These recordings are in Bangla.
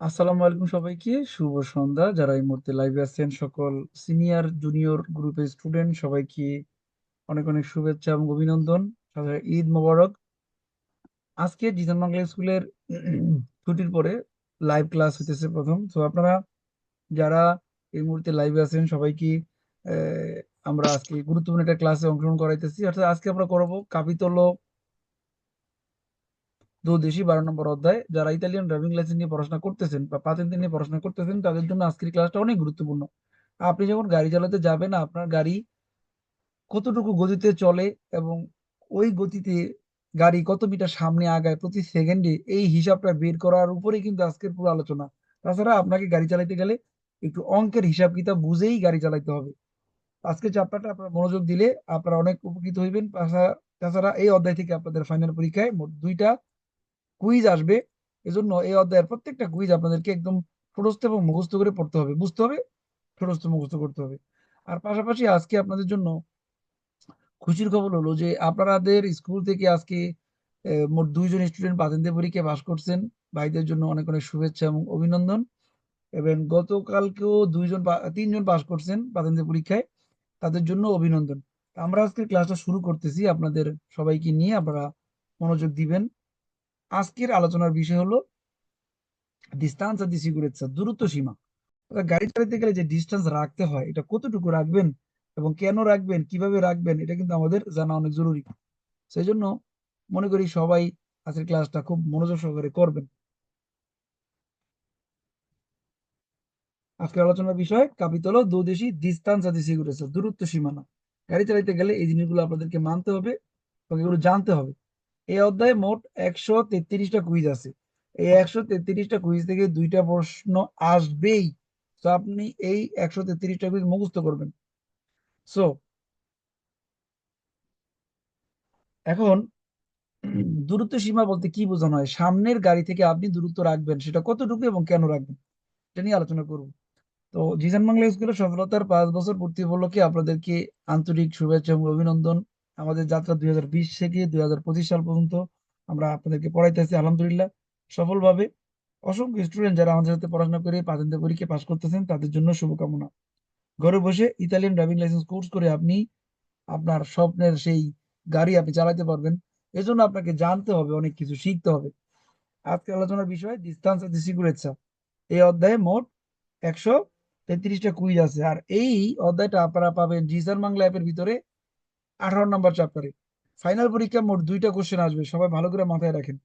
আসসালামু আলাইকুম সবাইকে, শুভ সন্ধ্যা। যারা এই মুহূর্তে লাইভে আছেন, সকল সিনিয়র জুনিয়র গ্রুপের স্টুডেন্ট সবাইকে অনেক অনেক শুভেচ্ছা এবং অভিনন্দন। ঈদ মোবারক। আজকে জিজান বাংলা স্কুলের ছুটির পরে লাইভ ক্লাস হইতেছে প্রথম। তো আপনারা যারা এই মুহূর্তে লাইভে আছেন, সবাইকে আমরা আজকে গুরুত্বপূর্ণ একটা ক্লাসে অংশগ্রহণ করাইতেছি। অর্থাৎ আজকে আমরা করব কাপিতল দোদেশি বারো নম্বর অধ্যায়, যারা ইতালিয়ান ড্রাইভিং লাইসেন্স নিয়ে পড়াশোনা করতেছেন বা পাতেন্তে নিয়ে পড়াশোনা করতেছেন, তাদের জন্য আজকের ক্লাসটা অনেক গুরুত্বপূর্ণ। আপনি যখন গাড়ি চালাতে যাবেন, আপনার গাড়ি কতটুকু গতিতে চলে এবং ওই গতিতে গাড়ি কত মিটার সামনে আগায় প্রতি সেকেন্ডে, এই হিসাবটা বের করার উপরে কিন্তু আজকের পুরো আলোচনা। তাছাড়া আপনাকে গাড়ি চালাতে গেলে একটু অঙ্কের হিসাব কিতাব বুঝেই গাড়ি চালাতে হবে। আজকে চ্যাপ্টারটা আপনারা মনোযোগ দিলে আপনারা অনেক উপকৃত হইবেন। তাছাড়া এই অধ্যায় থেকে আপনাদের ফাইনাল পরীক্ষায় মোট দুইটা কুইজ আসবে, এজন্য এই অধ্যায়ের প্রত্যেকটা কুইজ আপনাদেরকে একদম ঠোঁটস্থ এবং মুখস্থ করে পড়তে হবে। বুঝতে হবে? ঠোঁটস্থ মুখস্থ করতে হবে। আর পাশাপাশি আজকে আপনাদের জন্য খুশির খবর হলো যে আপনাদের স্কুল থেকে আজকে মোট দুইজন স্টুডেন্ট পাতেন্তে পরীক্ষায় পাশ করছেন। ভাইদের জন্য অনেক অনেক শুভেচ্ছা এবং অভিনন্দন। এবং গতকালকেও দুইজন তিনজন পাস করছেন পাতেন্তে পরীক্ষায়। তাদের জন্য অভিনন্দন। আমরা আজকে ক্লাসটা শুরু করতেছি। আপনাদের সবাইকে নিয়ে আপনারা মনোযোগ দিবেন। আজকের আলোচনার বিষয় হলো distanza di sicurezza দূরত্ব সীমা। গাড়ি চালাতে গেলে যে ডিস্টেন্স রাখতে হয়, এটা কতটুকু রাখবেন এবং কেন রাখবেন, কীভাবে রাখবেন, এটা কিন্তু আমাদের জানা অনেক জরুরি। সেই জন্য মনে করি সবাই আজকের ক্লাসটা খুব মনোযোগ সহকারে করবেন। আজকের আলোচনার বিষয় কাপিতল দোদেশি distanza di sicurezza দূরত্ব সীমানা। গাড়ি চালাতে গেলে এই জিনিসগুলো আপনাদেরকে মানতে হবে এবং এগুলো জানতে হবে। এই অধ্যায়ে মোট একশো তেত্রিশটা কুইজ আছে। এই একশো তেত্রিশটা কুইজ থেকে দুইটা প্রশ্ন আসবেই। তো আপনি এই একশো তেত্রিশটা কুইজ মুখস্থ করবেন। সো এখন দূরত্ব সীমা বলতে কি বোঝানো হয়? সামনের গাড়ি থেকে আপনি দূরত্ব রাখবেন, সেটা কতটুকু এবং কেন রাখবেন? এটা নিয়ে আলোচনা করব। তো জিসান বাংলা স্কুলের সফলতার পাঁচ বছর পূর্তি উপলক্ষে আপনাদেরকে আন্তরিক শুভেচ্ছা এবং অভিনন্দন। আমাদের যাত্রা দুই হাজার বিশ থেকে দুই হাজার পঁচিশ সাল পর্যন্ত আমরা আপনাদেরকে পড়াইতেছি, আলহামদুলিল্লাহ। সফলভাবে অসংখ্য স্টুডেন্ট যারা আমাদের সাথে পড়াশোনা করে পাতেন্তে পরীক্ষা পাশ করতেছেন, তাদের জন্য শুভকামনা। ঘরে বসে ইতালিয়ান ড্রাইভিং লাইসেন্স কোর্স করে আপনি আপনার স্বপ্নের সেই গাড়ি আপনি চালাতে পারবেন। এজন্য আপনাকে জানতে হবে, অনেক কিছু শিখতে হবে। আজকে আলোচনার বিষয় ডিস্টান্স দি সিকিউরেটসা এই অধ্যায়ে মোট একশো তেত্রিশটা কুইজ আছে। আর এই অধ্যায়টা আপনারা পাবেন জিসান বাংলা অ্যাপের ভিতরে। আঠারো নম্বর চ্যাপ্টারে ফাইনাল পরীক্ষা মোট দুইটা কোশ্চেন আসবে, সবাই ভালো করে মাথায় রাখেন।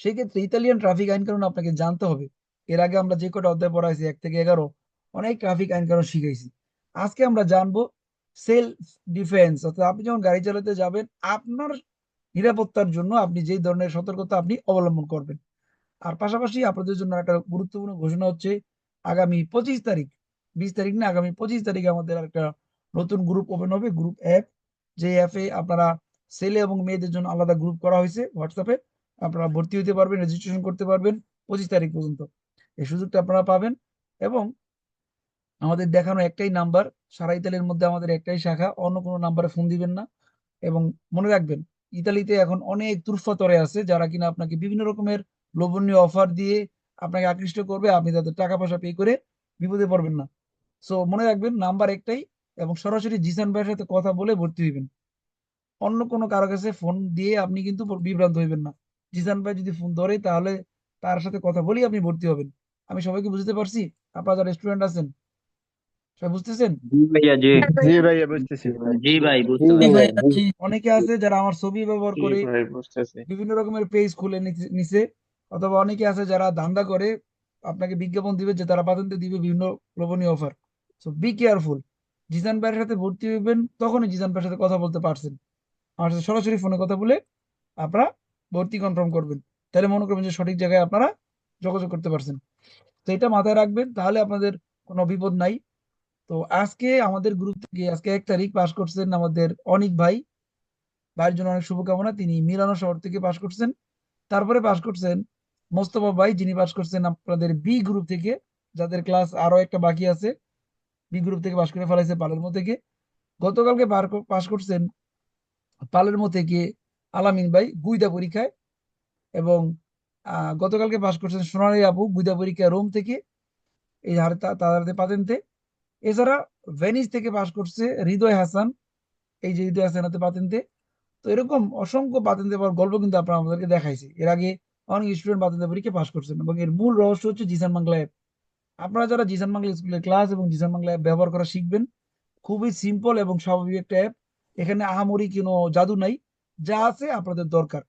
সেই ক্ষেত্রে ইতালিয়ান ট্রাফিক আইন কানুন আপনাকে জানতে হবে। এর আগে আমরা যে কটা অধ্যায় পড়াইছি, এক থেকে এগারো, অনেক ট্রাফিক আইন কানুন শিখাইছি। আজকে আমরা জানব সেলফ ডিফেন্স অর্থাৎ আপনি যখন গাড়ি চালাতে যাবেন, আপনার নিরাপত্তার জন্য আপনি যেই ধরনের সতর্কতা আপনি অবলম্বন করবেন। আর পাশাপাশি আপনাদের জন্য একটা গুরুত্বপূর্ণ ঘোষণা হচ্ছে, আগামী পঁচিশ তারিখ, বিশ তারিখ না, আগামী পঁচিশ তারিখে আমাদের একটা নতুন গ্রুপ ওপেন হবে গ্রুপ অ্যাপ যে অ্যাপে আপনারা ছেলে এবং মেয়েদের জন্য আলাদা গ্রুপ করা হয়েছে হোয়াটসঅ্যাপে আপনারা ভর্তি হতে পারবেন রেজিস্ট্রেশন করতে পারবেন পঁচিশ তারিখ পর্যন্ত। এই সুযোগটা আপনারা পাবেন এবং আমাদের দেখানো একটাই নাম্বার সারা ইতালির মধ্যে আমাদের একটাই শাখা, অন্য কোনো নাম্বারে ফোন দিবেন না। এবং মনে রাখবেন, ইতালিতে এখন অনেক তুরফাতরে আছে, যারা কিনা আপনাকে বিভিন্ন রকমের লোভনীয় অফার দিয়ে আপনাকে আকৃষ্ট করবে, আপনি তাদের টাকা পয়সা পে করে বিপদে পড়বেন না। সো মনে রাখবেন নাম্বার একটাই এবং সরাসরি জিসান ভাইয়ের সাথে কথা বলে ভর্তি হইবেন। অন্য কোনো কারও কাছে ফোন দিয়ে আপনি কিন্তু বিভ্রান্ত হইবেন না। জিসান ভাই যদি ফোন ধরে তাহলে তার সাথে কথা বলেই আপনি ভর্তি হবেন। আমি সবাইকে বুঝতে পারছি? আপনারা যারা স্টুডেন্ট আছেন সবাই বুঝতেছেন? জি ভাইয়া জি। জি ভাইয়া বুঝতেছি। জি ভাই বুঝতে জি পারছি। ভাইয়া জি। অনেকে আছে যারা আমার ছবি ব্যবহার করে বিভিন্ন রকমের পেজ খুলে নিছে অথবা অনেকে আছে যারা ধান্দা করে আপনাকে বিজ্ঞাপন দিবে যে তারা পাতেন্তে দিবে বিভিন্ন লোভনীয় অফার সো বি কেয়ারফুল জিজান ভাইয়ের সাথে ভর্তি হইবেন, তখনই জিজান ভাইয়ের সাথে কথা বলতে পারছেন। আমার সাথে সরাসরি ফোনে কথা বলে আপনারা ভর্তি কনফার্ম করবেন। তাহলে মনে করবেন যে সঠিক জায়গায় আপনারা যোগাযোগ করতে পারছেন। তো এটা মাথায় রাখবেন, তাহলে আপনাদের কোনো বিপদ নাই। তো আজকে আমাদের গ্রুপ থেকে, আজকে এক তারিখ পাশ করছেন আমাদের অনিক ভাই। ভাইয়ের জন্য অনেক শুভকামনা, তিনি মিলানো শহর থেকে পাশ করছেন। তারপরে পাশ করছেন মোস্তফা ভাই, যিনি পাশ করছেন আপনাদের বি গ্রুপ থেকে, যাদের ক্লাস আরও একটা বাকি আছে। বি গ্রুপ থেকে পাশ করে ফেলাইছে পালেরমো থেকে গতকালকে পাশ করছেন পালেরমো থেকে আলামিন ভাই গুইদা পরীক্ষায় এবং গতকালকে পাশ করছেন সোনালী আপু গুইদা পরীক্ষা রোম থেকে, এই হারে তা- তার হাতে পাতেন্তে। এছাড়া ভেনিস থেকে পাশ করছে হৃদয় হাসান, এই যে হৃদয় হাসান হাতে পাতেন্তে। তো এরকম অসংখ্য পাতেন্তে পাওয়ার গল্প কিন্তু আপনারা আমাদেরকে দেখাইছে। এর আগে অনেক স্টুডেন্ট পাতেন্তে পরীক্ষা পাশ করছেন এবং এর মূল রহস্য হচ্ছে জিসান বাংলা অ্যাপ আপনারা যারা জিসান বাংলা স্কুলের ক্লাস এবং জিসান বাংলা অ্যাপ ব্যবহার করা শিখবেন, খুবই সিম্পল এবং স্বাভাবিক একটা অ্যাপ এখানে আহামরি কোনো জাদু নাই, যা আছে আপনাদের দরকার।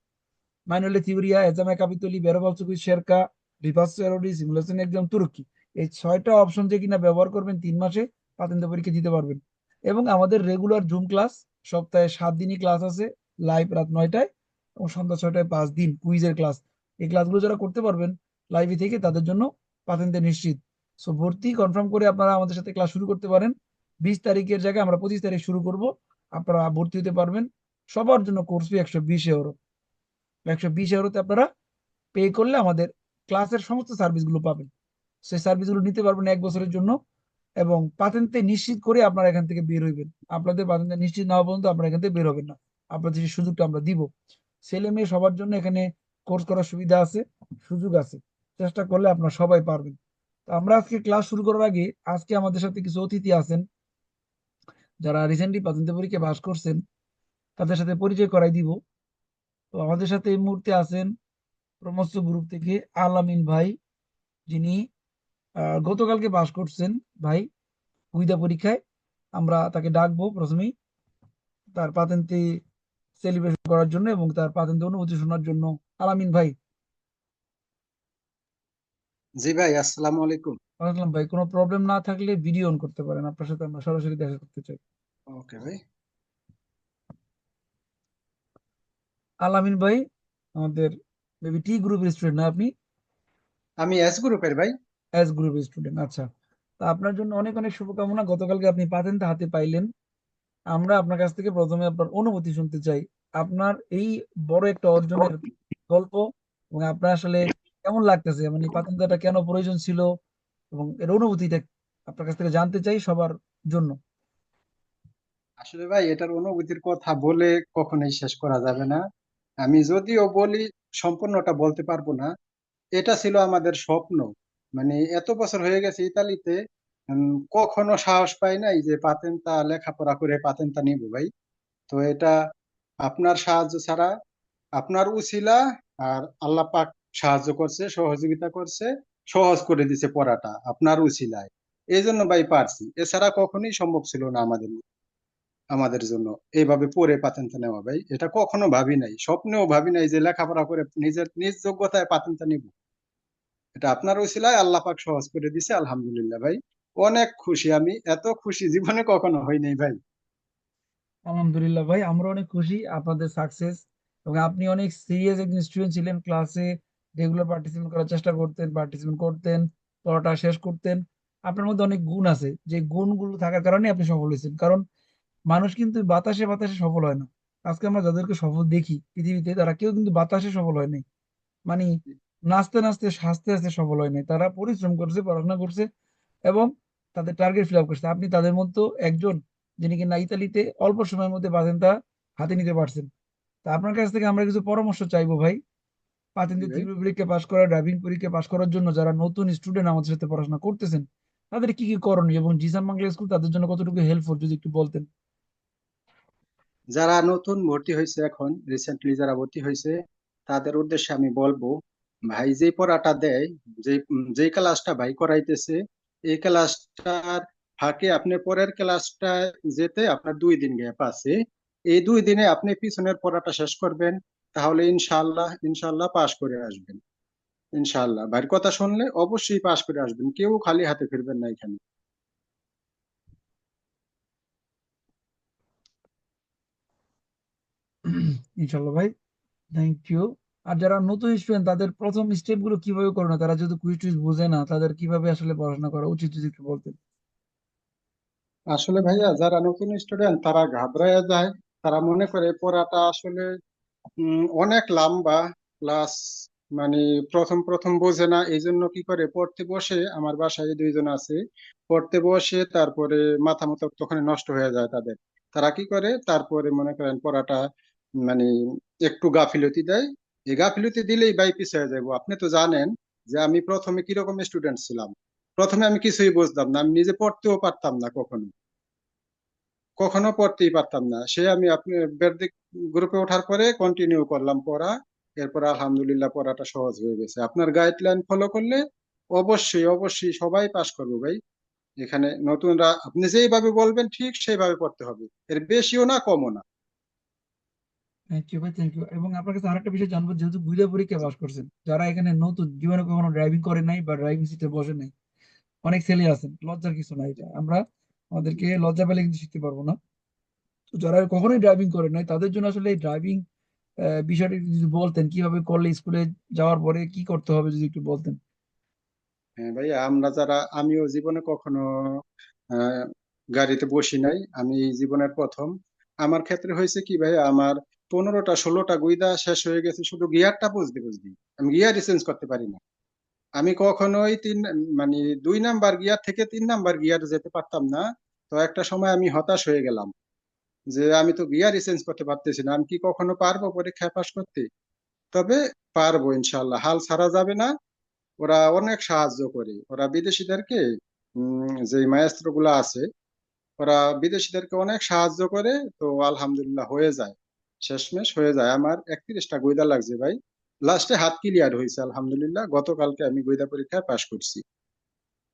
মাইনলে থিওরিয়া এজামা কাপিতলি বেরোবালসুকুই শেরকা রিভার্স এরোডি সিমুলেশন এক্সাম তুর্কি। এই ছয়টা অপশন যে কিনা ব্যবহার করবেন তিন মাসে পাতেন্দ্র পরীক্ষা দিতে পারবেন। এবং আমাদের রেগুলার জুম ক্লাস সপ্তাহে সাত দিনই ক্লাস আছে লাইভ রাত নয়টায় এবং সন্ধ্যা ছয়টায় পাঁচ দিন কুইজের ক্লাস এই ক্লাসগুলো যারা করতে পারবেন লাইভে থেকে তাদের জন্য পাতেন্তে নিশ্চিত। সো ভর্তি কনফার্ম করে আপনারা আমাদের সাথে ক্লাস শুরু করতে পারেন। বিশ তারিখের জায়গায় আমরা পঁচিশ তারিখ শুরু করব। আপনারা ভর্তি হতে পারবেন। সবার জন্য কোর্স ফি একশো বিশ ইউরো একশো বিশ ইউরোতে আপনারা পে করলে আমাদের ক্লাসের সমস্ত সার্ভিসগুলো পাবেন। সেই সার্ভিসগুলো নিতে পারবেন এক বছরের জন্য এবং পাতেন্তে নিশ্চিত করে আপনারা এখান থেকে বের হইবেন। আপনাদের পাতেন্তে নিশ্চিত না হওয়া পর্যন্ত আপনারা এখান থেকে বের হবেন না। আপনাদের সেই সুযোগটা আমরা দিব। ছেলে মেয়ে সবার জন্য এখানে কোর্স করার সুবিধা আছে, সুযোগ আছে। চেষ্টা করলে আপনারা সবাই পারবেন। আমরা আজকে ক্লাস শুরু করার আগে আজকে আমাদের সাথে কিছু অতিথি আছেন, যারা রিসেন্টলি পাতেন্তে পরীক্ষা পাস করছেন, তাদের সাথে পরিচয় করাই দিব। তো আমাদের সাথে এই মুহূর্তে আছেন প্রমস্ত গ্রুপ থেকে আলামিন ভাই, যিনি গতকালকে পাস করছেন ভাই উইদা পরীক্ষায়। আমরা তাকে ডাকবো প্রথমেই তার পাতেন্তে সেলিব্রেশন করার জন্য এবং তার পাতেন্তে অনুভূতি শোনার জন্য। আলামিন ভাই জি ভাই আসসালামু আলাইকুম। আসলাম ভাই কোনো প্রবলেম না থাকলে ভিডিও অন করতে পারেন আপনার সাথে আমরা সরাসরি দেখা করতে চাই। ওকে ভাই। আলামিন ভাই আমাদের মেবি টি গ্রুপের স্টুডেন্ট না আপনি? আমি এস গ্রুপের ভাই। এস গ্রুপের স্টুডেন্ট আচ্ছা। তা আপনার জন্য অনেক অনেক শুভকামনা গতকালকে আপনি পাতেন্তে হাতে পাইলেন। আমরা আপনার কাছ থেকে প্রথমে আপনার অনুভূতি শুনতে চাই। আপনার এই বড় একটা অর্জনের গল্প এবং আপনার আসলে কেমন লাগতেছে? মানে এই কেন প্রয়োজন ছিল? এবং এর অনুভূতিটা আপনার কাছ থেকে জানতে চাই সবার জন্য। আসলে ভাই, এটার অনুভূতির কথা বলে কখনোই শেষ করা যাবে না। আমি যদিও বলি, সম্পূর্ণটা বলতে পারব না। এটা ছিল আমাদের স্বপ্ন। মানে এত বছর হয়ে গেছে ইতালিতে কখনো সাহস পাই নাই যে পাতেন্তা লেখাপড়া করে পাতেন্তা নিব ভাই। তো এটা আপনার সাহায্য ছাড়া, আপনার উছিলা আর আল্লাহ পাক সাহায্য করছে, সহযোগিতা করছে, সহজ করে দিছে পড়াটা আপনার উছিলায় এই জন্য ভাই পারছি। এছাড়া কখনোই সম্ভব ছিল না আমাদের আমাদের জন্য। এইভাবে পড়ে পাতেন্তা নেওয়া ভাই। এটা কখনো ভাবি নাই। স্বপ্নেও ভাবি নাই যে লেখাপড়া করে নিজের, নিজ যোগ্যতায় পাতেন্তা নিব। এটা আপনার উছিলায় আল্লাহ পাক সহজ করে দিছে। আলহামদুলিল্লাহ ভাই। অনেক খুশি আমি। এত খুশি জীবনে কখনো হই নাই ভাই। আলহামদুলিল্লাহ ভাই, আমরা অনেক খুশি আপনাদের সাকসেস এবং আপনি অনেক সিরিয়াস একজন স্টুডেন্ট ছিলেন ক্লাসে রেগুলার পার্টিসিপেট করার চেষ্টা করতেন পার্টিসিপেট করতেন, পড়াটা শেষ করতেন। আপনার মধ্যে অনেক গুণ আছে। যে গুণগুলো থাকার কারণে আপনি সফল হয়েছেন। কারণ মানুষ কিন্তু বাতাসে বাতাসে সফল হয় না। আজকে আমরা যাদেরকে সফল দেখি পৃথিবীতে, তারা কেউ কিন্তু বাতাসে সফল হয় নাই। মানে নাচতে নাচতে, হাসতে হাসতে সফল হয় নাই। তারা পরিশ্রম করছে, পড়াশোনা করছে এবং তাদের টার্গেট ফিল আপ করছে। আপনি তাদের মধ্যে একজন যিনি কিনা ইতালিতে অল্প সময়ের মধ্যে পাতেন্তা হাতে নিতে পারছেন। তা আপনার কাছ থেকে আমরা কিছু পরামর্শ চাইব ভাই। পরীক্ষা পাশ করা ড্রাইভিং পরীক্ষা পাশ করার জন্য যারা নতুন স্টুডেন্ট আমাদের সাথে পড়াশোনা করতেছেন তাদের কি কি করণীয় এবং জিসান বাংলা স্কুল তাদের জন্য কতটুকু হেল্পফুল যদি একটু বলতেন? যারা নতুন ভর্তি হয়েছে এখন রিসেন্টলি যারা ভর্তি হয়েছে তাদের উদ্দেশ্যে আমি বলব ভাই যে পড়াটা দেয় যে যে ক্লাসটা ভাই করাইতেছে এই ক্লাসটার ফাঁকে আপনি পরের ক্লাসটা যেতে আপনার দুই দিন গ্যাপ আছে। এই দুই দিনে আপনি পিছনের পড়াটা শেষ করবেন তাহলে ইনশাল্লাহ ইনশাল্লাহ পাশ করে আসবেন। ইনশাল্লাহ ভাইয়ের কথা শুনলে অবশ্যই পাশ করে আসবেন। কেউ খালি হাতে ফিরবেন না এখানে। ইনশাল্লাহ ভাই থ্যাংক ইউ আর যারা নতুন স্টুডেন্ট তাদের প্রথম স্টেপগুলো কীভাবে করে না? তারা যদি কুইজ টুইজ বোঝে না তাদের কীভাবে আসলে পড়াশোনা করা উচিত যদি একটু বলতেন? আসলে ভাইয়া যারা নতুন স্টুডেন্ট তারা ঘাবড়ায় যায়। তারা মনে করে পড়াটা আসলে অনেক লম্বা প্লাস মানে প্রথম প্রথম বোঝে না এই জন্য কি করে? পড়তে বসে আমার বাসায় দুইজন আছে। পড়তে বসে তারপরে মাথা মতো তখন নষ্ট হয়ে যায় তাদের। তারা কি করে? তারপরে মনে করেন পড়াটা মানে একটু গাফিলতি দেয়। এই গাফিলতি দিলেই ভাই পিছিয়ে যাব আপনি তো জানেন যে আমি প্রথমে কীরকম স্টুডেন্ট ছিলাম। প্রথমে আমি কিছুই বুঝতাম না, আমি নিজে পড়তেও পারতাম না কখনো। কখনো পড়তেই পারতাম না। সে আমি আপনি বেদিক গ্রুপে ওঠার পরে কন্টিনিউ করলাম পড়া। এরপর আলহামদুলিল্লাহ পড়াটা সহজ হয়ে গেছে। আপনার গাইডলাইন ফলো করলে অবশ্যই অবশ্যই সবাই পাস করব ভাই। এখানে নতুনরা, আপনি যেইভাবে বলবেন ঠিক সেইভাবে পড়তে হবে। এর বেশিও না, কমও না। থ্যাংক ইউ ভাই থ্যাংক ইউ এবং আপনার কাছে আরেকটা বিষয় জানব, যেহেতু গুইদা পরীক্ষা পাস করছেন, যারা এখানে নতুন, জীবনে কখনো ড্রাইভিং করে নাই বা ড্রাইভিং সিটে বসে নাই, অনেক ছেলে আছেন, লজ্জার কিছু নাই এটা। আমরা আমাদেরকে লজ্জা পেলে কিন্তু শিখতে পারব না। তো যারা কখনোই ড্রাইভিং করে নাই, তাদের জন্য আসলে এই ড্রাইভিং বিষয়টা যদি বলতেন, কীভাবে করলে স্কুলে যাওয়ার পরে কি করতে হবে যদি একটু বলতেন? হ্যাঁ ভাইয়া, আমরা যারা, আমিও জীবনে কখনো গাড়িতে বসি নাই, আমি জীবনের প্রথম। আমার ক্ষেত্রে হয়েছে কি ভাই আমার পনেরোটা, ষোলোটা গুইদা শেষ হয়ে গেছে শুধু গিয়ারটা বুঝতে বুঝতে। আমি গিয়ারই চেঞ্জ করতে পারি না। আমি কখনোই তিন মানে দুই নাম্বার গিয়ার থেকে তিন নাম্বার গিয়ার যেতে পারতাম না। তো একটা সময় আমি হতাশ হয়ে গেলাম যে আমি তো গিয়ারই চেঞ্জ করতে পারতেছি না, আমি কি কখনো পারব পরীক্ষায় পাশ করতে? তবে পারব ইনশাল্লাহ হাল ছাড়া যাবে না। ওরা অনেক সাহায্য করে। ওরা বিদেশিদেরকে যে মায়াস্ত্রগুলা আছে, ওরা বিদেশিদেরকে অনেক সাহায্য করে, তো আলহামদুলিল্লাহ হয়ে যায়। শেষমেশ হয়ে যায়। আমার একত্রিশটা গইদা লাগছে ভাই। লাস্টে হাত ক্লিয়ার হয়েছে, আলহামদুলিল্লাহ। গতকালকে আমি গইদা পরীক্ষায় পাশ করছি।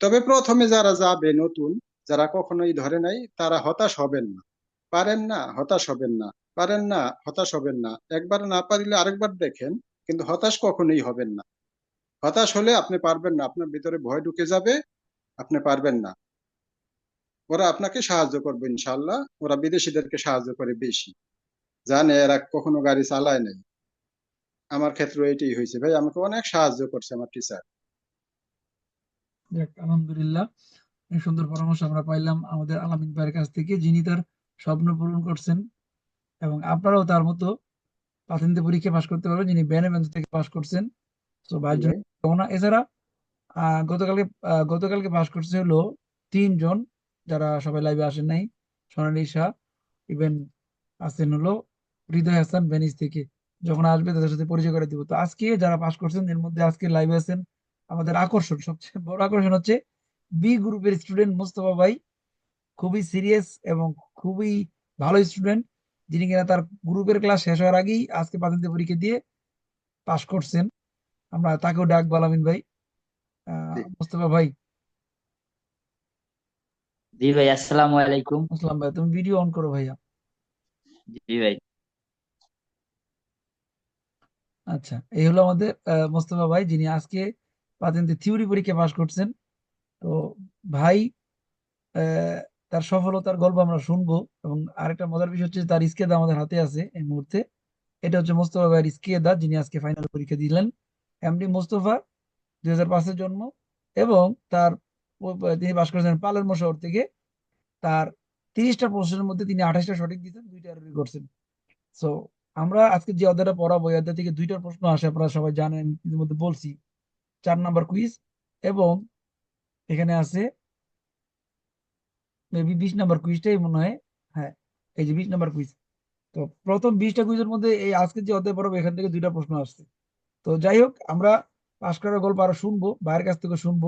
তবে প্রথমে যারা যাবে নতুন যারা কখনোই ধরে নাই, তারা হতাশ হবেন না। পারেন না, হতাশ হবেন না। পারেন না, হতাশ হবেন না। একবার না পারিলে আরেকবার দেখেন, কিন্তু হতাশ কখনোই হবেন না। হতাশ হলে আপনি পারবেন না, আপনার ভিতরে ভয় ঢুকে যাবে, আপনি পারবেন না। ওরা আপনাকে সাহায্য করবে ইনশাল্লাহ ওরা বিদেশিদেরকে সাহায্য করে বেশি। জানে এরা কখনো গাড়ি চালায় নাই। আমার ক্ষেত্রে এটাই হয়েছে। ভাই, আমাকে অনেক সাহায্য করছে আমার টিচার আলহামদুলিল্লাহ। সুন্দর পরামর্শ আমরা পাইলাম আমাদের আলামিন ভাইয়ের কাছ থেকে যিনি তার স্বপ্ন পূরণ করছেন এবং আপনারাও তার মতো প্রাথমিক পরীক্ষা পাশ করতে পারবেন যিনি বেনেগঞ্জ থেকে পাশ করছেন। তো ভাইয়ের জন্য কামনা। এছাড়া গতকালকে গতকালকে পাশ করছে হলো তিনজন যারা সবাই লাইভে আসেন নাই। সোনালী শাহ ইভেন আসেন হলো হৃদয় হাসান ভেনিস থেকে। যখন আসবে তাদের সাথে পরিচয় করে দিব। তো আজকে যারা পাশ করছেন এর মধ্যে আজকে লাইভে আছেন আমাদের আকর্ষণ সবচেয়ে বড় আকর্ষণ হচ্ছে বি গ্রুপের স্টুডেন্ট মোস্তফা ভাই খুবই সিরিয়াস এবং খুবই ভালো স্টুডেন্ট যিনি কিনা তার গ্রুপের ক্লাস শেষ হওয়ার আগেই আজকে প্রাথমিক পরীক্ষা দিয়ে পাশ করছেন। আমরা তাকেও ডাক আলামিন ভাই। মোস্তফা ভাই। জি ভাই আসসালামু আলাইকুম। আসসালাম ভাই তুমি ভিডিও অন করো ভাইয়া। জি ভাই। আচ্ছা এই হলো আমাদের আহ, মোস্তফা ভাই যিনি আজকে প্রাথমিক থিওরি পরীক্ষা পাশ করছেন। তো ভাই তার সফলতার গল্প আমরা শুনব এবং আরেকটা মজার বিষয় হচ্ছে তার স্কেদা আমাদের হাতে আছে এই মুহূর্তে। এটা হচ্ছে মোস্তফা ভাইয়ের স্কেদা, যিনি আজকে ফাইনাল পরীক্ষা দিলেন। এমডি মোস্তফা, দুই হাজার পাঁচের জন্ম এবং তার তিনি পাশ করেছেন পালেরমো শহর থেকে। তার তিরিশটা প্রশ্নের মধ্যে তিনি আঠাশটা সঠিক দিয়েছেন, দুইটা এরর করছেন। সো আমরা আজকে যে অধ্যায়টা পড়াবো, এই অধ্যায় থেকে দুইটা প্রশ্ন আসে, আপনারা সবাই জানেন ইতিমধ্যে বলছি। চার নাম্বার কুইজ এবং এখানে আছে মেবি বিশ নাম্বার কুইজটাই মনে হয়। হ্যাঁ এই যে বিশ নাম্বার কুইজ তো প্রথম বিশটা কুইজের মধ্যে এই আজকে যে অধ্যায় পড়াবো, এখান থেকে দুইটা প্রশ্ন আসছে। তো যাই হোক, আমরা পাশ করার গল্প আরও শুনব, ভাইয়ের কাছ থেকে শুনব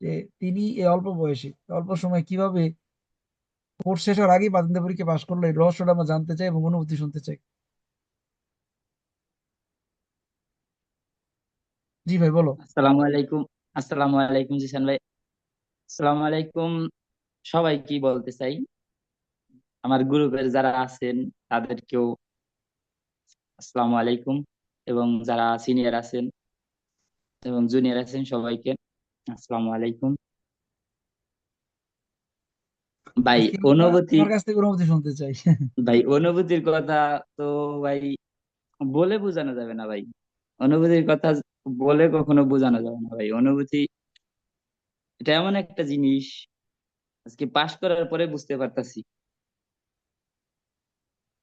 যে তিনি এই অল্প বয়সে, অল্প সময় কীভাবে কোর্স শেষ হওয়ার আগেই প্রাথমিক পরীক্ষা পাশ করল, এই রহস্যটা আমরা জানতে চাই এবং অনুভূতি শুনতে চাই। জি ভাই, বলো। আসসালামু আলাইকুম আসসালামু আলাইকুম জিসান ভাই। আসসালামু আলাইকুম। সবাই কি বলতে চাই? আমার গ্রুপের যারা আছেন তাদেরকেও আসসালামু আলাইকুম। এবং যারা সিনিয়র আছেন এবং জুনিয়র আছেন সবাইকে আসসালামু আলাইকুম। ভাই অনুভূতি অনুভূতি শুনতে চাই? ভাই অনুভূতির কথা তো ভাই বলে বোঝানো যাবে না ভাই। অনুভূতির কথা বলে কখনো বোঝানো যাবে না ভাই। অনুভূতি এটা এমন একটা জিনিস আজকে পাস করার পরে বুঝতে পারতাছি।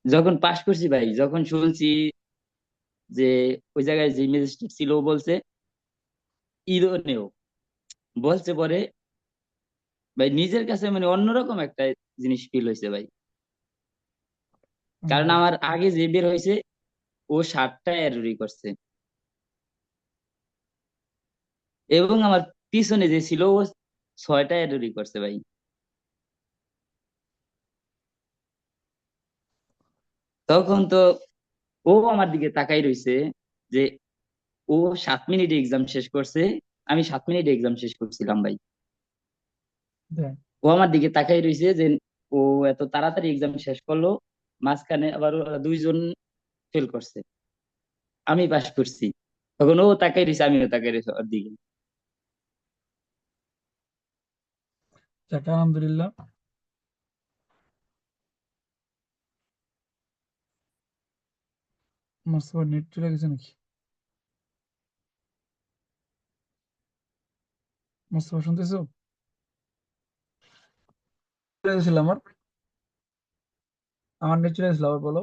যখন পাস করছি ভাই যখন শুনছি যে ওই জায়গায় যে ম্যাজিস্ট্রেট ছিল ও বলছে ইরনেও বলছে পরে ভাই নিজের কাছে মানে অন্যরকম একটা জিনিস ফিল হয়েছে ভাই। কারণ আমার আগে যে বের হয়েছে ও সাতটা এরি করছে। এবং আমার পিছনে যে ছিল ও ছয়টা এডুরি করছে ভাই। তখন তো ও আমার দিকে তাকাই রইছে যে ও সাত মিনিটে এক্সাম শেষ করছে আমি সাত মিনিটে এক্সাম শেষ করছিলাম ভাই। ও আমার দিকে তাকাই রইছে যে ও এত তাড়াতাড়ি এক্সাম শেষ করল মাঝখানে আবার দুইজন ফেল করছে। আমি পাস করছি। তখন ও তাকাই রইছে আমিও তাকাই রইছি ওর দিকে। যাক আলহামদুলিল্লাহ। মোস্তফা নেট চলে গেছে নাকি? মোস্তফা শুনতেছো? চলে গেছিল আমার? আমার নেট চলে গেছিল আবার বলো।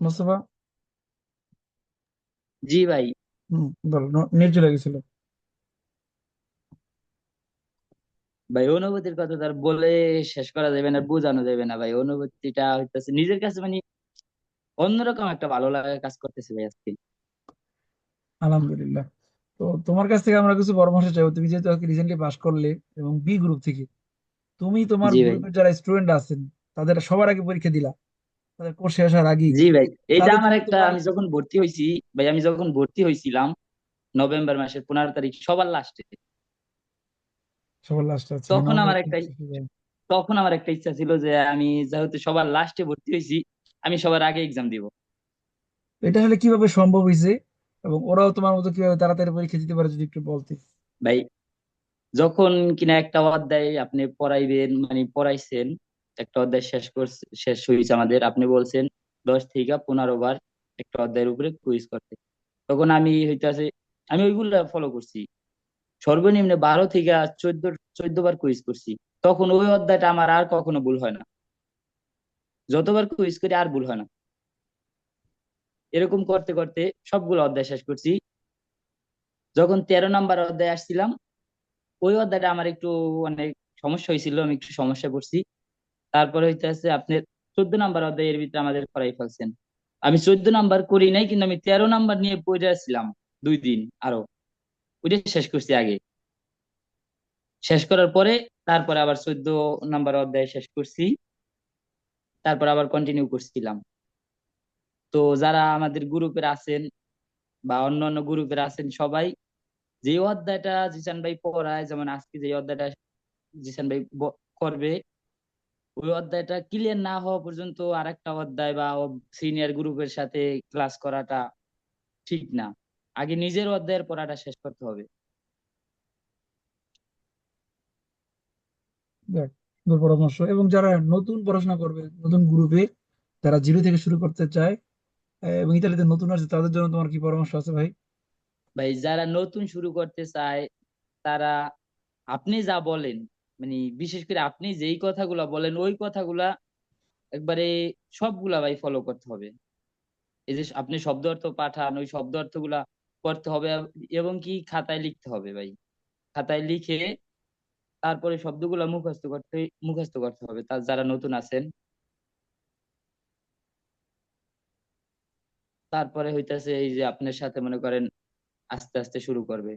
মোস্তফা? জি ভাই। হুম বলো নেট চলে গেছিল। ভাই অনুভূতির কথা তো আর বলে শেষ করা যাবে না বোঝানো যাবে না ভাই। অনুভূতিটা হইতেছে নিজের কাছে মানে অন্যরকম একটা ভালো লাগা কাজ করতেছে ভাই আজকে। আলহামদুলিল্লাহ। তো তোমার কাছ থেকে আমরা কিছু পরামর্শ চাইব। তুমি যেহেতু রিসেন্টলি পাস করলে এবং বি গ্রুপ থেকে তুমি তোমার জি ভাই। গ্রুপের যারা স্টুডেন্ট আছেন তাদের সবার আগে পরীক্ষা দিলা। তাদের কোর্স শেষ হওয়ার আগেই। জি ভাই এটা তাদের আমার একটা তোমার আমি যখন ভর্তি হয়েছি ভাই আমি যখন ভর্তি হয়েছিলাম নভেম্বর মাসের পনেরো তারিখ সবার লাস্টে সবার লাস্ট আছে তখন আমার একটা। তখন আমার একটা ইচ্ছা ছিল যে আমি যেহেতু সবার লাস্টে ভর্তি হয়েছি আমি সবার আগে এক্সাম দিব। এটা হলে কীভাবে সম্ভব হয়েছে এবং ওরাও তোমার মতো কীভাবে তাড়াতাড়ি পরীক্ষা দিতে পারে যদি একটু বলতে? ভাই যখন কিনা একটা অধ্যায় আপনি পড়াইবেন মানে পড়াইছেন একটা অধ্যায় শেষ করছে শেষ হয়েছে আমাদের আপনি বলছেন দশ থেকে পনেরো বার একটা অধ্যায়ের উপরে কুইজ করতে। তখন আমি হইতাছে আমি ওইগুলা ফলো করছি। সর্বনিম্ন বারো থেকে চোদ্দ চোদ্দ বার কুইজ করছি। তখন ওই অধ্যায়টা আমার আর কখনো ভুল হয় না। যতবার কুইজ করি আর ভুল হয় না। এরকম করতে করতে সবগুলো অধ্যায় শেষ করছি। যখন তেরো নাম্বার অধ্যায় আসছিলাম, ওই অধ্যায়টা আমার একটু অনেক সমস্যা হয়েছিল, আমি একটু সমস্যা করছি তারপরে হইতেছে আপনার চোদ্দ নাম্বার অধ্যায়ের ভিতরে আমাদের করাই ফেলছেন। আমি চোদ্দ নাম্বার করি নাই, কিন্তু আমি তেরো নাম্বার নিয়ে পড়ে আসছিলাম দুই দিন আরও ওইটা শেষ করছি আগে। শেষ করার পরে, তারপরে আবার চোদ্দ নাম্বার অধ্যায় শেষ করছি। তারপর আবার কন্টিনিউ করছিলাম। তো যারা আমাদের গ্রুপের আছেন বা অন্য অন্য গ্রুপের আছেন সবাই, যে অধ্যায়টা জিসান ভাই পড়ায়, যেমন আজকে যে অধ্যায়টা জিসান ভাই করবে, ওই অধ্যায়টা ক্লিয়ার না হওয়া পর্যন্ত আরেকটা অধ্যায় বা সিনিয়র গ্রুপের সাথে ক্লাস করাটা ঠিক না। আগে নিজের অধ্যায়ের পড়াটা শেষ করতে হবে। পরামর্শ। এবং যারা নতুন পড়াশোনা করবে নতুন গ্রুপে যারা জিরো থেকে শুরু করতে চায় এবং ইতালিতে নতুন আসছে তাদের জন্য তোমার কি পরামর্শ আছে ভাই? ভাই যারা নতুন শুরু করতে চায় তারা আপনি যা বলেন মানে বিশেষ করে আপনি যেই কথাগুলা বলেন ওই কথাগুলা একবারে সবগুলা ভাই ফলো করতে হবে। এই যে আপনি শব্দ অর্থ পাঠান ওই শব্দ অর্থগুলা করতে হবে এবং কি খাতায় লিখতে হবে ভাই? খাতায় লিখে তারপরে শব্দগুলো মুখস্থ করতে মুখস্থ করতে হবে। তার যারা নতুন আছেন। তারপরে হইতাছে এই যে আপনার সাথে মনে করেন আস্তে আস্তে শুরু করবে।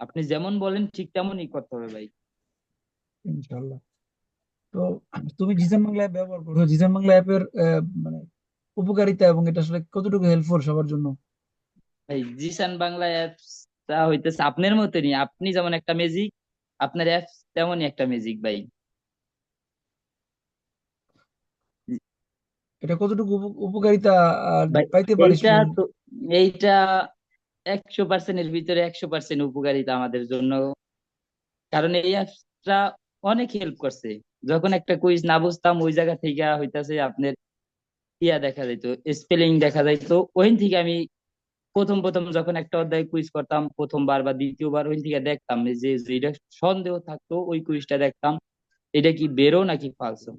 আপনি যেমন বলেন ঠিক তেমনই করতে হবে ভাই। ইনশাল্লাহ তো তুমি জিসান বাংলা অ্যাপ ব্যবহার করো। জিসান বাংলা অ্যাপের মানে উপকারিতা এবং এটা আসলে কতটুকু হেল্পফুল সবার জন্য? ভাই জিসান বাংলা অ্যাপসটা হইতেছে আপনার মতনই। আপনি যেমন একটা ম্যাজিক আপনার অ্যাপস তেমনই একটা ম্যাজিক ভাই। এটা কতটুকু উপকারিতা পাইতে পারিস এইটা তো এইটা একশো পার্সেন্টের ভিতরে একশো পার্সেন্ট উপকারিতা আমাদের জন্য। কারণ এই অ্যাপসটা অনেক হেল্প করছে। যখন একটা কুইজ না বুঝতাম ওই জায়গা থেকে হইতাছে আপনার ইয়া দেখা যাইতো স্পেলিং দেখা যাইতো। ওইখান থেকে আমি প্রথম প্রথম যখন একটা অধ্যায় কুইজ করতাম, প্রথমবার বা দ্বিতীয়বার ওই থেকে দেখতাম যে যেটা সন্দেহ থাকতো, ওই কুইজটা দেখতাম, এটা কি বেরো নাকি ফালসো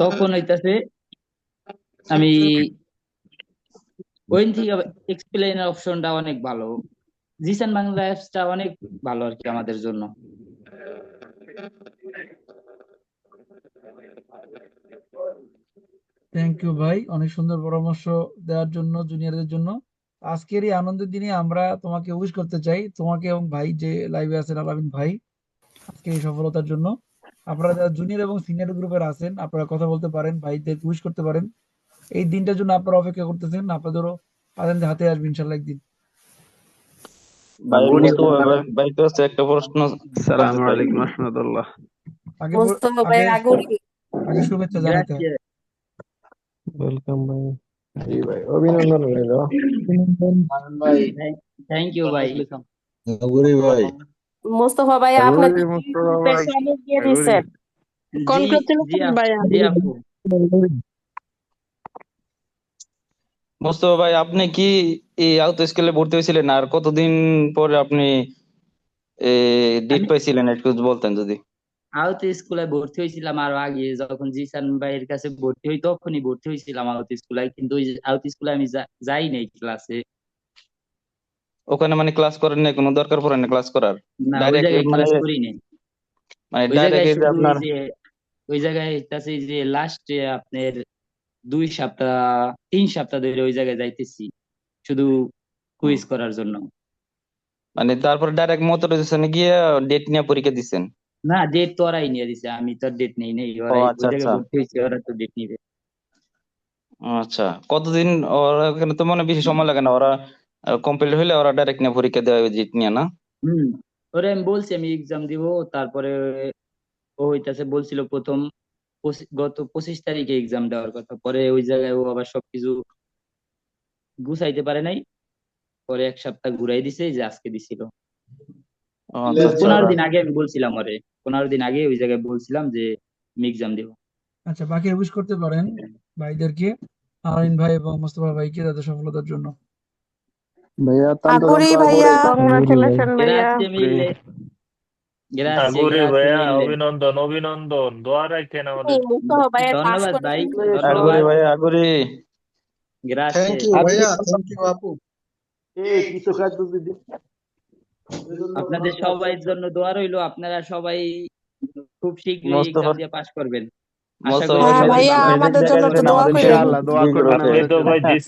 তখন হইতাছে, আমি ওইখান থেকে এক্সপ্লেনের অপশনটা অনেক ভালো। জিসান বাংলা অ্যাপসটা অনেক ভালো আর কি আমাদের জন্য। থ্যাংক ইউ ভাই। অনেক সুন্দর পরামর্শ দেওয়ার জন্য জুনিয়রদের জন্য। আজকের এই আনন্দের দিনে আমরা তোমাকে উইশ করতে চাই। তোমাকে এবং ভাই যে লাইভে আছেন আলামিন ভাই আজকের এই সফলতার জন্য। আপনারা যারা জুনিয়র এবং সিনিয়র গ্রুপের আছেন আপনারা কথা বলতে পারেন ভাইদের উইশ করতে পারেন। এই দিনটার জন্য আপনারা অপেক্ষা করতেছেন। আপনাদেরও আনন্দ হাতে আসবে ইনশাল্লাহ একদিন। ভাই কাছে একটা প্রশ্ন। আলাইকুম আগে শুভেচ্ছা জানাতে. ওয়েলকাম ভাই জি ভাই অভিনন্দন রইল থ্যাংক ইউ ভাই আগুরি ভাই মোস্তফা ভাই ভাই, শামিল দিয়ে। দিচ্ছেন কনগ্রাচুলেশন আপু মুস্তফা ভাই আপনি কি এই আউট স্কুলে ভর্তি হয়েছিলেন আর কতদিন পরে আপনি ডেট পাইছিলেন একটু বলতেন যদি আউট স্কুলে ভর্তি হয়েছিলাম আরও আগে যখন জিসান ভাইয়ের কাছে ভর্তি হই তখনই ভর্তি হয়েছিলাম আউট স্কুলে কিন্তু ওই আউট স্কুলে আমি যাই নাই ক্লাসে ওখানে মানে ক্লাস করেন না কোনো দরকার পড়ে না ক্লাস করার? মানে ক্লাস করি নাই। মানে ওই জায়গায় ডাইরেক্ট আপনার যে ওই জায়গায় হইতাছে যে লাস্টে আপনার দুই সপ্তাহ তিন সপ্তাহ ধরে ওই জায়গায় যাইতেছি শুধু কুইজ করার জন্য। মানে তারপর ডাইরেক্ট মোটরাইজেশনে গিয়ে ডেট নিয়ে পরীক্ষা দিচ্ছেন না ডেট তো ওরাই নিয়ে দিছে আমি তো ডেট নেই নেই ও ওরাই ওই আচ্ছা জায়গায় আচ্ছা। ভর্তি হয়েছে ওরা তো ডেট নিবে। আচ্ছা কতদিন ওরা এখানে তো মনে হয় বেশি সময় লাগে না ওরা কমপ্লিট হইলে ওরা ডাইরেক্ট নিয়ে পরীক্ষা দেওয়া ডেট নিয়ে না? হম ওরে আমি বলছি আমি এক্সাম দিব তারপরে ও হইতাছে বলছিল প্রথম পঁচি- গত পঁচিশ তারিখে এক্সাম দেওয়ার কথা পরে ওই জায়গায় ও আবার সবকিছু গুছাইতে পারে নাই পরে এক সপ্তাহ ঘুরাই দিছে যে আজকে দিছিল। ও আচ্ছা আচ্ছা। পনেরো দিন আগে আমি বলছিলাম ওরে। পনেরো দিন আগে ওই জায়গায় বলছিলাম যে আমি এক্সাম দিব। আচ্ছা বাকি উইশ করতে পারেন ভাইদেরকে আলামিন ভাই এবং মোস্তফা ভাইকে তাদের সফলতার জন্য। ভাইয়া আগুরি ভাইয়া। কংগ্রাচুলেশন ভাইয়া। আগুরে ভাইয়া। অভিনন্দন অভিনন্দন। দোয়া রাখেন আমাদের। ভাইয়া পাস ভাই আগুরি ধন্যবাদ ভাই আগুরি থ্যাংক ইউ ভাইয়া। থ্যাংক ইউ আপু। আপনাদের সবাই জন্য দোয়া রইল আপনারা সবাই খুব শীঘ্রই এক্সাম দিয়ে পাশ করবেন। হ্যাঁ পাশ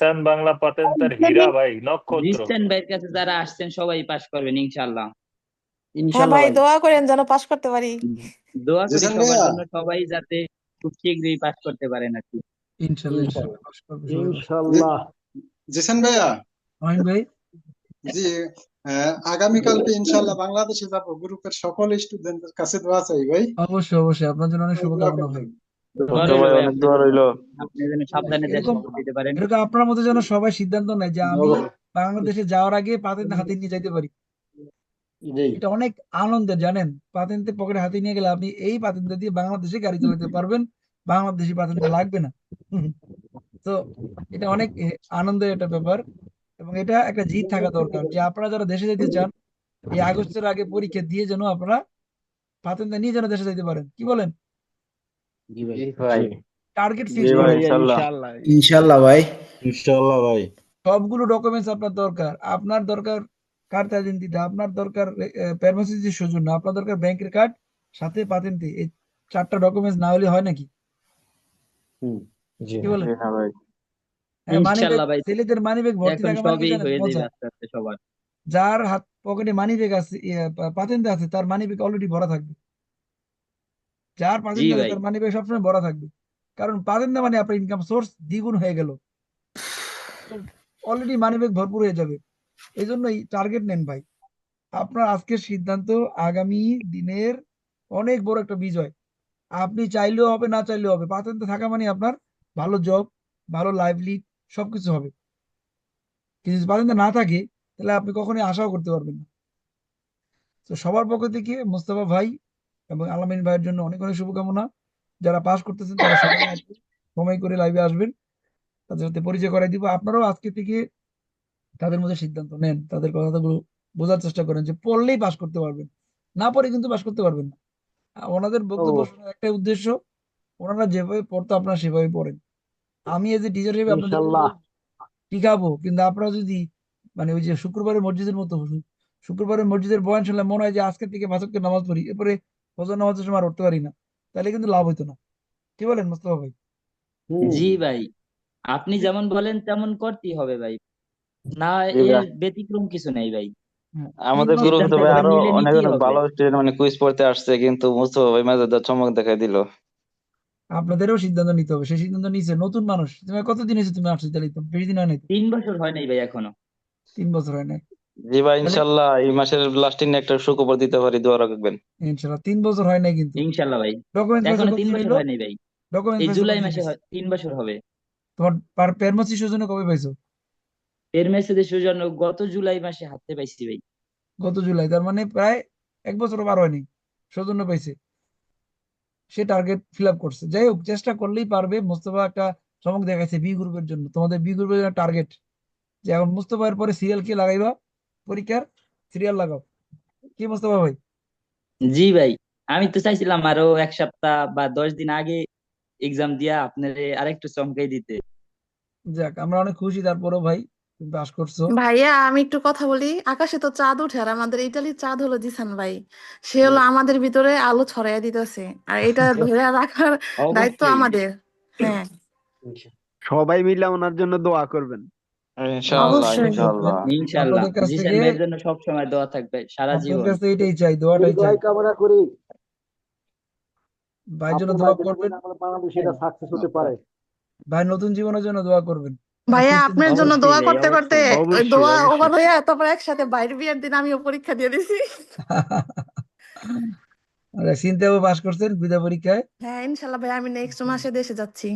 যারা আসছেন সবাই পাশ করবেন ইনশাআল্লাহ। হ্যাঁ ভাই দোয়া করেন যেন পাস করতে পারি। দোয়া করি সবার জন্য সবাই যাতে খুব শীঘ্রই পাশ করতে পারেন আর কি। ইনশাল্লাহ ইনশাল্লাহ পাশ জিসান ভাইয়া। ভাই। জি আগামীকালকে ইনশাল্লাহ বাংলাদেশে যাব। গ্রুপের সকল স্টুডেন্টদের কাছে দোয়া চাই ভাই। অবশ্যই অবশ্যই। আপনার জন্য অনেক শুভকামনা ভাই। আপনার মধ্যে যেন সবাই সিদ্ধান্ত নেয় যে আমি বাংলাদেশে যাওয়ার আগে পাতেন্ট হাতে নিয়ে যাইতে পারি। এটা অনেক আনন্দের জানেন? পাতেন্টে পকেটে হাতে নিয়ে গেলে আপনি এই পাতেন্ট দিয়ে বাংলাদেশে গাড়ি চালাতে পারবেন। বাংলাদেশি পাতেন্ট লাগবে না। তো এটা অনেক আনন্দের একটা ব্যাপার। এবং এটা একটা জিত থাকা দরকার যে আপনারা যারা দেশে যেতে চান এই আগস্টের আগে পরীক্ষা দিয়ে যেন আপনারা পাতেন্ট নিয়ে যেন দেশে যেতে পারেন। কি বলেন? ভাই। টার্গেট ফিক্স ইনশাআল্লাহ। ইনশাআল্লাহ ইনশাল্লাহ। ভাই। ইনশাল্লাহ ভাই। সবগুলো ডকুমেন্টস আপনার দরকার। আপনার দরকার কার্ড আইডেন্টিটি আপনার দরকার প্যারমেসিসের সৌজন্য আপনার দরকার ব্যাংকের কার্ড সাথে পাতেন্টি এই চারটা ডকুমেন্টস না হলে হয় নাকি? জি। কি বলেন? জি ভাই। হ্যাঁ, মানি ভাই। ছেলেদের মানি ব্যাগ ভর্তি এখন মানে কি সবই জানেন হয়ে মজা আস্তে আস্তে সবার। যার হাত পকেটে মানি ব্যাগ আছে পাতেন্টে আছে তার মানি ব্যাগ অলরেডি ভরা থাকবে। যার পাতেন্ট আছে ভাই। তার মানি ব্যাগ সবসময় ভরা থাকবে। কারণ পাতেন্ট মানে আপনার ইনকাম সোর্স দ্বিগুণ হয়ে গেল। অলরেডি মানি ব্যাগ ভরপুর হয়ে যাবে। এই জন্যই টার্গেট নেন ভাই। আপনার আজকের সিদ্ধান্ত আগামী দিনের অনেক বড় একটা বিজয়। আপনি চাইলেও হবে না চাইলেও হবে। পাতেন্টে থাকা মানে আপনার ভালো জব ভালো লাইভলি সবকিছু হবে। কিন্তু পাতেন্টে না থাকে তাহলে আপনি কখনোই আশাও করতে পারবেন না। তো সবার পক্ষ থেকে মোস্তফা ভাই এবং আলামিন ভাইয়ের জন্য অনেক অনেক শুভকামনা। যারা পাস করতেছেন তারা সবাই সময় করে লাইভে আসবেন। তাদের সাথে পরিচয় করাই দিব। আপনারাও আজকে থেকে তাদের মধ্যে সিদ্ধান্ত নেন। তাদের কথাগুলো বোঝার চেষ্টা করেন যে পড়লেই পাশ করতে পারবেন। না পড়ে কিন্তু পাস করতে পারবেন না। ওনাদের বক্তব্য শোনার একটাই উদ্দেশ্য ওনারা যেভাবে পড়তো আপনারা সেভাবে পড়েন। আমি এজ এ টিচার হিসেবে আপনাদের। শিখাবো কিন্তু আপনারা যদি মানে ওই যে শুক্রবারের মসজিদের মতো শুক্রবারের মসজিদের বয়ান শুনলে মনে হয় যে আজকে থেকে ভাসককে নামাজ পড়ি এরপরে ফজর নামাজের সময় আর উঠতে পারি না তাহলে কিন্তু লাভ হইতো না। কি বলেন মোস্তফা ভাই? জি ভাই আপনি যেমন বলেন তেমন করতেই হবে ভাই। না এর ব্যতিক্রম কিছু নেই ভাই। হ্যাঁ, আমাদের গ্রুপে তো ভাই আরও অনেক অনেক ভালো স্টুডেন্ট মানে কুইজ পড়তে আসছে কিন্তু মুস্তফা ভাই মেজাজটা চমক দেখাই দিল। আপনাদেরও সিদ্ধান্ত নিতে হবে। সেই সিদ্ধান্ত নিছে নতুন মানুষ। তুমি কতদিন হয়েছে তুমি আসছো ইতালি তো বেশি দিন হয় নাই তিন বছর হয় নাই ভাই এখনও। তিন বছর হয় নাই। জি ভাই ইনশাল্লাহ এই মাসের লাস্টিং একটা সুখবর দিতে পারি দোয়া রাখবেন। ইনশাল্লাহ তিন বছর হয় নাই কিন্তু। ইনশাল্লাহ ভাই। ডকুমেন্টস পাইছো এখনও তিন বছর হয় নাই ভাই। ডকুমেন্টস এই জুলাই মাসে তিন বছর হবে। তোমার পার পেরমোসি সৌজন্য কবে পাইছো? এর মেসেজের জন্য গত জুলাই মাসে হাতে পাইছি ভাই। গত জুলাই তার মানে প্রায় এক বছর পার হয়নি। সৌজন্য পাইছে। সে টার্গেট ফিল আপ করছে। যাই হোক চেষ্টা করলেই পারবে মোস্তফা একটা চমক দেখাইছে বি গ্রুপের জন্য। তোমাদের বি গ্রুপের জন্য টার্গেট যে এখন মোস্তফার পরে সিরিয়াল কে লাগাইবা? পরীক্ষার সিরিয়াল লাগাও। কি মোস্তফা ভাই? জি ভাই আমি তো চাইছিলাম আরও এক সপ্তাহ বা দশ দিন আগে এক্সাম দিয়া আপনার আরেকটু চমকাই দিতে। যাক আমরা অনেক খুশি তারপরেও ভাই। পাস করছ? ভাইয়া আমি একটু কথা বলি। আকাশে তো চাঁদ ওঠে আর আমাদের ইটালির চাঁদ হলো জিসান ভাই। সে হলো আমাদের ভিতরে আলো ছড়াইয়া দিতেছে। আর এটা ধরে রাখার দায়িত্ব অবশ্যই। আমাদের। হ্যাঁ। সবাই মিলে ওনার জন্য দোয়া করবেন। ইনশাআল্লাহ অবশ্যই। ইনশাআল্লাহ। ইনশাল্লাহ আপনাদের কাছ জিসান থেকে- ভাইয়ের জন্য সবসময় দোয়া থাকবে সারা জীবন। কাছ এটাই চাই দোয়াটাই চাই। কামনা করি। ভাইয়ের জন্য দোয়া করবেন। বাংলাদেশ এটা সাকসেস হতে পারে। ভাই নতুন জীবনের জন্য দোয়া করবেন। ভাইয়া আপনার জন্য দোয়া করতে করতে দোয়া। ওভার হইয়া তারপর একসাথে বাইরে বিয়ের দিন আমিও পরীক্ষা দিয়ে দিছি। আরে চিন্তাও পাস করছেন বিদ্যা পরীক্ষায়? হ্যাঁ ইনশাল্লাহ ভাই আমি নেক্সট মাসে দেশে যাচ্ছি।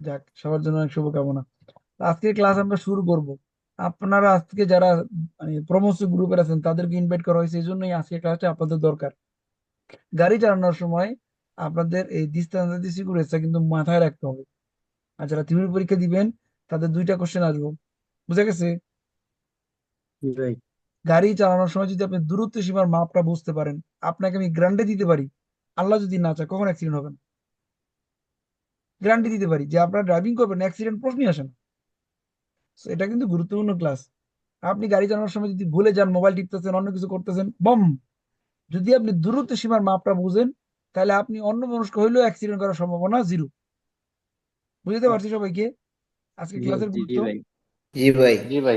যাক সবার জন্য অনেক শুভকামনা। আজকের ক্লাস আমরা শুরু করব। আপনারা আজকে যারা মানে প্রমোস গ্রুপের আছেন তাদেরকে ইনভাইট করা হয়েছে এই জন্যই আজকের ক্লাসটা আপনাদের দরকার। গাড়ি চালানোর সময় আপনাদের এই দৃষ্টান্ত সিকিউরিটিটা কিন্তু মাথায় রাখতে হবে। আর যারা থিওরি পরীক্ষা দিবেন তাদের দুইটা কোশ্চেন আসব। বুঝে গেছে? গাড়ি চালানোর সময় যদি আপনি দূরত্ব সীমার মাপটা বুঝতে পারেন আপনাকে আমি গ্যারান্টি দিতে পারি। আল্লাহ যদি না চায় কখন অ্যাক্সিডেন্ট হবে? না গ্যারান্টি দিতে পারি যে আপনারা ড্রাইভিং করবেন অ্যাক্সিডেন্ট প্রশ্নই আসে না। এটা কিন্তু গুরুত্বপূর্ণ ক্লাস আপনি গাড়ি চালানোর সময় যদি ভুলে যান মোবাইল টিপতেছেন অন্য কিছু করতেছেন বম! যদি আপনি দূরত্ব সীমার মাপটা বুঝেন তাহলে আপনি অন্য মানুষকে হইলেও অ্যাক্সিডেন্ট করার সম্ভাবনা জিরো বুঝতে পারছি সবাইকে? আজকে ক্লাসের জি গুরুত্ব? ভাই। জি ভাই। জি ভাই.